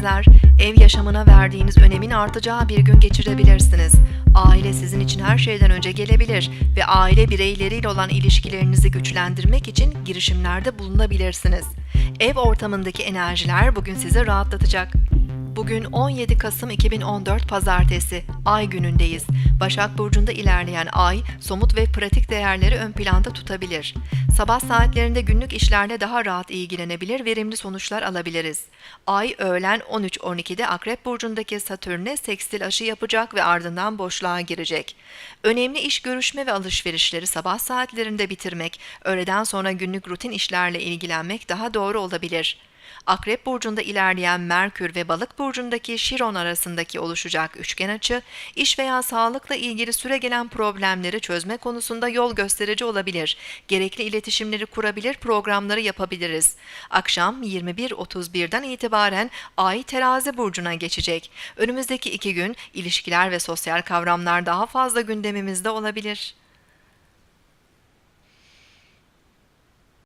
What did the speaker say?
ikizler, ev yaşamına verdiğiniz önemin artacağı bir gün geçirebilirsiniz. Aile sizin için her şeyden önce gelebilir ve aile bireyleriyle olan ilişkilerinizi güçlendirmek için girişimlerde bulunabilirsiniz. Ev ortamındaki enerjiler bugün sizi rahatlatacak. Bugün 17 Kasım 2014 Pazartesi, Ay günündeyiz. Başak Burcu'nda ilerleyen Ay, somut ve pratik değerleri ön planda tutabilir. Sabah saatlerinde günlük işlerle daha rahat ilgilenebilir, verimli sonuçlar alabiliriz. Ay, öğlen 13.12'de Akrep Burcu'ndaki Satürn'e sekstil aşı yapacak ve ardından boşluğa girecek. Önemli iş görüşme ve alışverişleri sabah saatlerinde bitirmek, öğleden sonra günlük rutin işlerle ilgilenmek daha doğru olabilir. Akrep burcunda ilerleyen Merkür ve Balık burcundaki Şiron arasındaki oluşacak üçgen açı, iş veya sağlıkla ilgili süre gelen problemleri çözme konusunda yol gösterici olabilir. Gerekli iletişimleri kurabilir, programları yapabiliriz. Akşam 21.31'den itibaren Ay Terazi burcuna geçecek. Önümüzdeki iki gün ilişkiler ve sosyal kavramlar daha fazla gündemimizde olabilir.